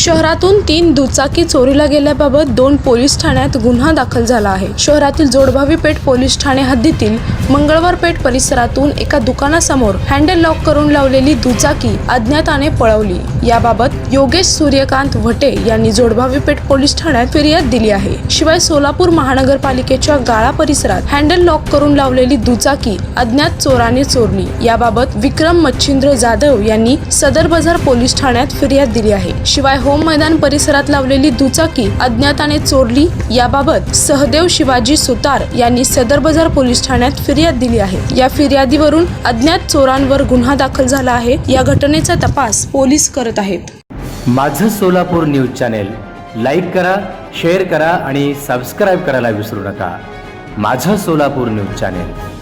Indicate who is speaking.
Speaker 1: शहरातून तीन दुचाकी चोरीला गेल्याबाबत दोन पोलीस ठाण्यात गुन्हा दाखल झाला आहे. शहरातील जोडभावी पेठ पोलीस ठाणे हद्दीतील मंगळवार पेठ परिसरातून एका दुकानासमोर हँडल लॉक करून लावलेली दुचाकी अज्ञाताने पळवली. याबाबत योगेश सूर्यकांत भटे यांनी जोडभावी पेठ पोलीस ठाण्यात फिर्याद दिली आहे. शिवाय सोलापूर महानगरपालिकेच्या गाळा परिसरात हँडल लॉक करून लावलेली दुचाकी अज्ञात चोराने चोरली. याबाबत विक्रम मच्छिंद्र जाधव यांनी सदर बाजार पोलीस ठाण्यात फिर्याद दिली आहे. शिवाय होम मैदान परिसरात लावलेली दुचाकी अज्ञाताने चोरली. याबाबत सहदेव शिवाजी सुतार यांनी सदर बाजार पोलीस ठाण्यात फिर्याद दिली आहे. या फिर्यादीवरून अज्ञात चोरांवर गुन्हा दाखल झाला आहे. या घटनेचा तपास पोलीस करत आहेत.
Speaker 2: माझं सोलापूर न्यूज चॅनेल लाईक करा शेअर करा आणि सबस्क्राईब करायला विसरू नका. माझं सोलापूर न्यूज चॅनेल.